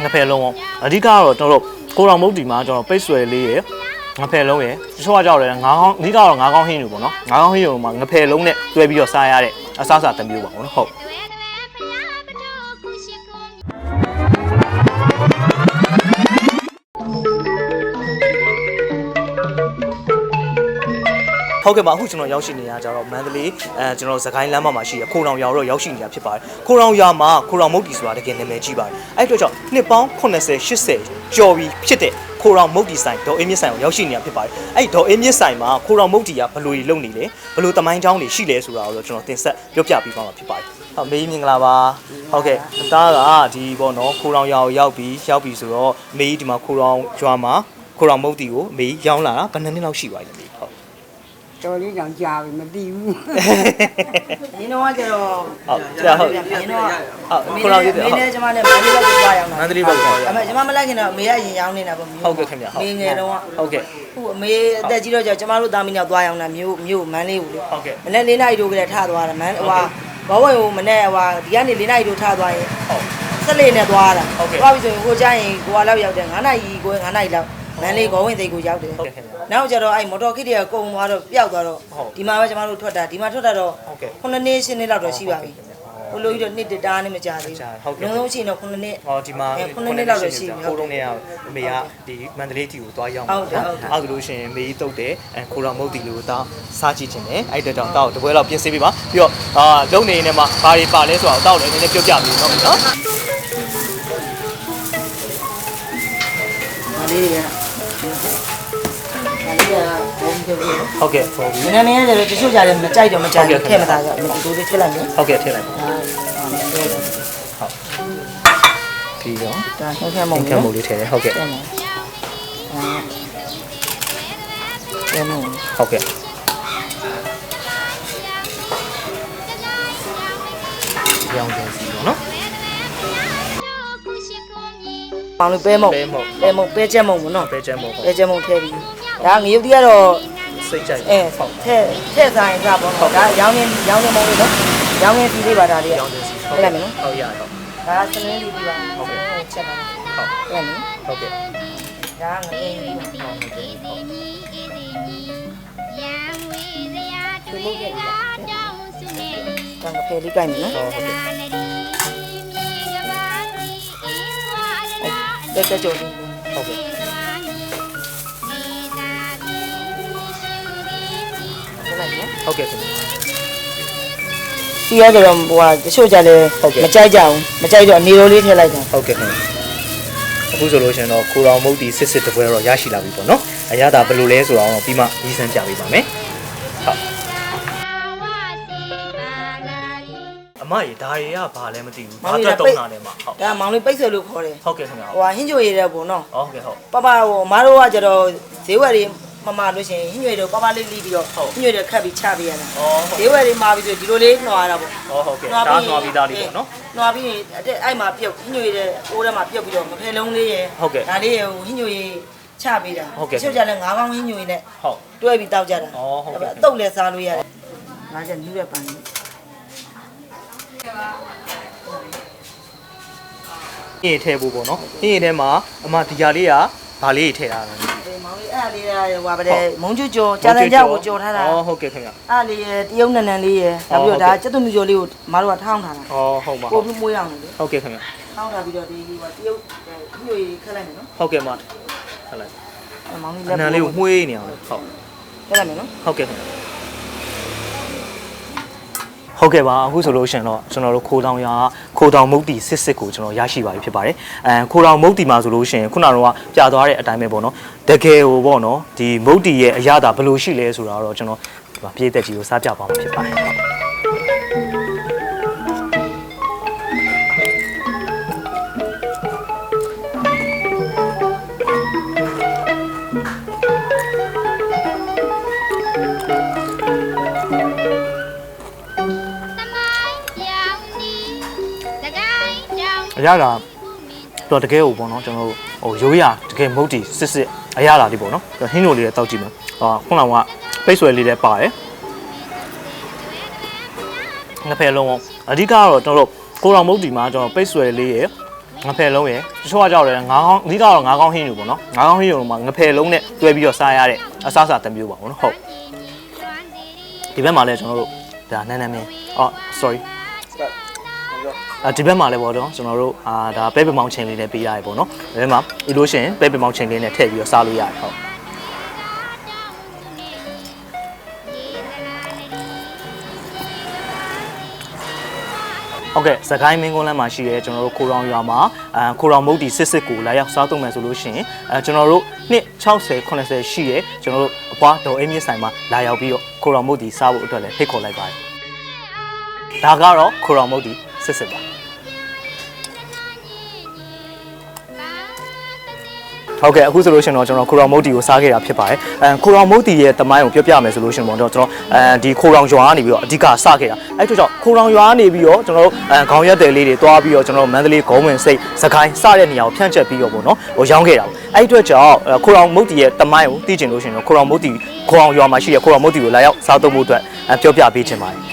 နှစ်ဖက်လုံးရောအဓိကကတော့ကျွန်တော်တို့ကိုတော်မုတ်ဒီမှာကျွန်တော်ပိတ်ဆွဲလေးရယ်ငဖယ်လုံးရယ်တချို့ကကြောက်တယ်ငါးကောင်းအဓိကတော့ငါးကောင်းဟင်းယူပေါ့နော်ငါးကောင်းဟင်းယူမှာငဖယ်လုံးနဲ့တွဲပြီးတော့စားရတဲ့အစားအစာတစ်မျိုးပါပေါ့နော်ဟုတ် ဟုတ်ကဲ့ပါအခုကျွန်တော်ရောက်ရှိနေတာကြတော့မန္တလေးအဲကျွန်တော်စကိုင်းလမ်းမမှာရှိတဲ့ခိုးတောင်ရွာတော့ရောက်ရှိနေတာဖြစ်ပါတယ်ခိုးတောင်ရွာမှာခိုးတောင်မုတ်တီဆိုတာတကယ်နာမည်ကြီးပါတယ်အဲ့အတွက်ကြောင့်နှစ်ပေါင်း80 80ကျော်ပြီးဖြစ်တဲ့ခိုးတောင်မုတ်တီဆိုင်ဒေါ်အင်းမြင့်ဆိုင်ကိုရောက်ရှိနေတာဖြစ်ပါတယ်အဲ့ဒေါ်အင်းမြင့်ဆိုင်မှာခိုးတောင်မုတ်တီကဘယ်လိုကြီးလုပ်နေလဲဘယ်လိုတမိုင်းချောင်းတွေရှိလဲဆိုတာကိုတော့ကျွန်တော်တင်ဆက်ပြောပြပေးသွားမှာဖြစ်ပါတယ်ဟုတ်မေးမင်္ဂလာပါဟုတ်ကဲ့အသားကဒီပေါ့နော်ခိုးတောင်ရွာကိုရောက်ပြီးရောက်ပြီးဆိုတော့မေးဒီမှာခိုးတောင်ရွာမှာခိုးတောင်မုတ်တီကိုမေးရောင်းလာတာဘယ်နှစ်နှစ်လောက်ရှိပါလဲမေးဟု တ်တော်လေးတောင်ကြာပြီမသိဘူး။ဒီတော့ကကျတော့ဟုတ်ဆရာဟုတ်ဒီတော့ဟုတ်မခုနကပြောင်းနဲ့ကျမနဲ့မန္တလေးဘက်ကိုသွားရောက်တာမန္တလေးဘက်ကိုသွားရောက်အမေကျမမလိုက်ခင်တော့အမေကရင်ရောင်းနေတာပေါ့မျိုးဟုတ်ကဲ့ခင်ဗျဟုတ်မင်းငယ်တော့ကဟုတ်ကဲ့ခုအမေအသက်ကြီးတော့ကျကျမတို့သားမီးနဲ့သွားရောက်တာမျိုးမျိုးမန်းလေးကိုလေဟုတ်ကဲ့မနေ့၄နာရီတို့ကလေးထားသွားတာမန်းဟိုဟာဘောဝဲကိုမနေ့ဟိုဟာဒီကနေ၄နာရီတို့ထားသွားရင်ဟုတ်ဆက်လေးနဲ့သွားတာဟုတ်ကဲ့သွားပြီဆိုရင်ကိုကြရင်ကိုကလောက်ရောက်တယ်9နာရီကို9နာရီလောက် မန်းလေးကိုဝင်သိကိုရောက်တယ်ဟုတ်ကဲ့ခင်ဗျနောက်ကျတော့အဲ့မော်တော်ခစ်တွေကကုံသွားတော့ပျောက်သွားတော့ဟုတ်ဒီမှာပဲကျမတို့ထွက်တာဒီမှာထွက်တာတော့ဟုတ်ကဲ့ခုနှစ်နှစ်ရှင်းနှစ်လောက်တော့ရှိပါပြီဟိုလိုကြီးတော့နှစ်တတားနဲ့မကြသေးကြာဟုတ်ကဲ့လုံးလုံးရှိရင်တော့ခုနှစ်နှစ်ဟောဒီမှာအဲခုနှစ်နှစ်လောက်တော့ရှိပြီခိုးတုံးနေရအမေကဒီမန္တလေးတီကိုသွားရောက်ဟုတ်တယ်ဟုတ်တယ်အဲ့ဒါလို့ရှိရင်မေကြီးတုတ်တယ်အဲခိုးတော်မုတ်တီလို့တောင်းစားကြည့်ခြင်းတယ်အဲ့တဲ့ကြောင့်တောက်တပွဲလောက်ပြင်ဆင်ပေးပါပြီးတော့အာလုံနေနေမှာဘာတွေပါလဲဆိုတော့တောက်လည်းနည်းနည်းပြောပြပေးတော့မယ်နော်ဒါလေးတွေကဒါလေးကဘုံ ပြုတ်လို့ဟုတ်ကဲ့ဟုတ်ပြီမနေ့နေ့ကျတော့တချို့ကြတယ်မကြိုက်တော့မကြိုက်ဟုတ်ကဲ့ဘူးထဲမသားကြဘူးဒီလိုလေးထည့်လိုက်မယ်ဟုတ်ကဲ့ထည့်လိုက်ပါဒါပြီးတော့ဒါနှုတ်ခမ်းမုံကံမိုးလေးထည့်တယ်ဟုတ်ကဲ့တယ်နော်အဲအဲနော်ဟုတ်ကဲ့ရောင်းတယ်စီပေါ့နော်ပေါင်လို့ပဲမုံပဲမုံပဲမုံပဲချက်မုံပေါ့နော်ပဲချမ်းမို့ဟုတ်ပဲချက်မုံထည့်ပြီးဒါငရုတ်တီကတော့ စိတ်ကြိုက်အဲထဲထဲဆိုင်ကပေါ့နော်ဒါရောင်းနေရောင်းနေမုံလေးနော်ရောင်းနေပြီးလေးပါဒါလေးရောင်းတယ်စီဟုတ်တယ်နော်ဟုတ်ရတော့ဒါစနင်းလေးပြီးပါဟုတ်ကဲ့ချက်ပါဟုတ်ဟုတ်နော်ဟုတ်ကဲ့ဒါငရေပြီးပါဟုတ်ကဲ့ဟုတ်သူမုတ်ရဲ့ဒါကဖယ်လေးကြိုက်မယ်နော်ဟုတ်ကဲ့တက်တက်ကြော်လေးဟုတ်ကဲ့ လိုက်နော်ဟုတ်ကဲ့ခင်ဗျပြီးရကြတော့ဟိုဟာတချို့ကြလဲဟုတ်ကဲ့မကြိုက်ကြဘူးမကြိုက်တော့အနေရိုးလေးထည့်လိုက်တာဟုတ်ကဲ့ခင်ဗျအခုဆိုလို့ရှိရင်တော့ကိုတော်မုတ်တီစစ်စစ်တပွဲတော့ရရှိလာပြီပေါ့နော်အရသာဘယ်လိုလဲဆိုတော့ပြီးမှကြီးစမ်းပြပေးပါမယ်ဟုတ်အမရေဒါတွေကဘာလဲမသိဘူးဘာအတွက်တုံးတာလဲမဟုတ်ဒါမောင်လေးပိတ်ဆွဲလို့ခေါ်တယ်ဟုတ်ကဲ့ခင်ဗျဟိုဟာဟင်းကြိုရည်တဲ့ပုံနော်ဟုတ်ကဲ့ဟုတ်ပပဟိုမတို့ကကြတော့ဈေးဝယ်တွေ မမလို့ရှိရင်ဟင်းကြိုရည်တော့ပပလေးလီးပြီးတော့ဟင်းကြိုရည်ခတ်ပြီးချပေးရတာဩဟုတ်ဈေးဝယ်တွေမှာပြီးဆိုဒီလိုလေးနှွာရတာပေါ့ဩဟုတ်ကဲ့ဒါနှွားပြီးသားလေးပေါ့နော်နှွာပြီးရင်အဲ့အဲ့မှာပြုတ်ဟင်းညွေတဲ့အိုးထဲမှာပြုတ်ပြီးတော့မဖယ်လုံးလေးရယ်ဟုတ်ကဲ့ဒါလေးရယ်ဟိုဟင်းညွေချပေးတာဟုတ်ကဲ့တချို့ကြလဲငါးကောင်းဟင်းညွေနဲ့ဟုတ်တွဲပြီးတောက်ကြတာอ๋อဟုတ်ကဲ့အတုတ်လည်းစားလို့ရတယ်ငါးချက်နူးတဲ့ပန်းလေးဟင်းရထဲဖို့ပေါ့နော်ဟင်းရထဲမှာအမဒီဟာလေးကဘာလေးထည့်ထားတာ လဲဒီမောင်လေးအဲ့ဒါလေးရဟိုပါတဲ့မုံကျွကျော်ကြာတန်ကြောက်ကိုကြော်ထားတာဩဟုတ်ကဲ့ခင်ဗျအဲ့လေးရယ်တရုတ်နန်နန်လေးရယ်နောက်ပြီးတော့ဒါကျက်သွမြူကျော်လေးကိုမတို့ကထောင်းထားတာဩဟုတ်ပါပို့ပြီးမွေးအောင်လေဟုတ်ကဲ့ခင်ဗျထောင်းထားပြီးတော့ဒီဟိုတရုတ်ဟင်းညွေခက်လိုက်မယ်နော်ဟုတ်ကဲ့မဟုတ်လိုက်အဲ့မောင်လေးအလက်နံလေးကိုမှုေးနေအောင်ဟုတ်ခက်လိုက်မယ်နော်ဟုတ်ကဲ့ခင်ဗျဟုတ်ကဲ့ပါအခုဆိုလို့ရှိရင်တော့ကျွန်တော်တို့ခိုးတောင်ရ ခိုးတောင်မုတ်တီစစ်စစ်ကိုကျွန်တော်ရရှိပါပြီဖြစ်ပါတယ်အဲခိုးတောင်မုတ်တီမှာဆိုလို့ရှိရင်ခုနကတော့ပြသွားတဲ့အတိုင်းပဲပေါ့နော်တကယ်ဟိုပေါ့နော်ဒီမုတ်တီရဲ့အရသာဘယ်လိုရှိလဲဆိုတာတော့ကျွန်တော်ဒီမှာပြည့်သက်ကြီးကိုစားပြပါမှာဖြစ်ပါတယ် အရသာတော့တကယ်ဟိုပေါ့နော်ကျွန်တော်တို့ဟိုရိုးရတကယ်မုတ်တီစစ်စစ်အရသာလေးပေါ့နော်ဟင်းလိုလေးလည်းတောက်ကြည့်မယ်ဟာခုနကပိတ်ဆွဲလေးလည်းပါတယ်နှစ်ဖက်လုံးရောအဓိကတော့ကျွန်တော်တို့ကိုရောင်မုတ်တီမှာကျွန်တော်ပိတ်ဆွဲလေးရယ်ငဖယ်လုံးရယ်တချို့ကကြောက်တယ်ငါးကောင်းအဓိကတော့ငါးကောင်းဟင်းယူပေါ့နော်ငါးကောင်းဟင်းယူမှာငဖယ်လုံးနဲ့တွဲပြီးတော့စားရတဲ့အစားအစာတစ်မျိုးပါပေါ့နော်ဟုတ်ဒီဘက်မှာလည်းကျွန်တော်တို့ဒါနန်းနန်းမင်းအော် sorry အာ ဒီဘက်မှာလည်းပေါ့နော်ကျွန်တော်တို့အာဒါပဲပင်မောင်ချင်းလေးနဲ့ပေးရတယ်ပေါ့နော်ဒီဘက်မှာဒီလိုရှင်ပဲပင်မောင်ချင်းလေးနဲ့ထည့်ပြီးတော့စားလို့ရတယ်ဟုတ်ဟုတ်ကဲ့စကိုင်းမင်းကုန်းလမ်းမှာရှိရဲကျွန်တော်တို့ခိုရောင်ရွာမှာအဲခိုရောင်မုတ်တီစစ်စစ်ကိုလာရောက်စားသုံးမယ်ဆိုလို့ရှိရင်အဲကျွန်တော်တို့နှစ်60 80ရှိရဲကျွန်တော်တို့အပွားဒေါ်အင်းမြင့်ဆိုင်မှာလာရောက်ပြီးတော့ခိုရောင်မုတ်တီစားဖို့အတွက်လည်းဖိတ်ခေါ်လိုက်ပါတယ်ဒါကတော့ခိုရောင်မုတ်တီ စစ်စစ်ပါဟုတ်ကဲ့အခုဆိုလို့ရှိရင်တော့ကျွန်တော်ခိုရောင်မုတ်တီကိုစားခဲ့တာဖြစ်ပါတယ်အဲခိုရောင်မုတ်တီရဲ့တမိုင်းကိုပြောပြမယ်ဆိုလို့ရှိရင်ပေါ့ကျွန်တော်အဲဒီခိုရောင်ရွာကနေပြီးတော့အဓိကစခဲ့တာအဲ့တို့ကြောင့်ခိုရောင်ရွာကနေပြီးတော့ကျွန်တော်တို့အဲခေါင်းရက်တယ်လေးတွေတွားပြီးတော့ကျွန်တော်တို့မန္တလေးဂုံးဝင်စိတ်စကိုင်းစတဲ့နေရာကိုဖြန့်ချက်ပြီးတော့ပေါ့နော်ဟိုရောင်းခဲ့တာပေါ့အဲ့အတွက်ကြောင့်ခိုရောင်မုတ်တီရဲ့တမိုင်းကိုသိကျင်လို့ရှိရင်တော့ခိုရောင်မုတ်တီခိုရောင်ရွာမှာရှိတဲ့ခိုရောင်မုတ်တီကိုလာရောက်စားသုံးဖို့အတွက်ပြောပြပေးချင်ပါတယ်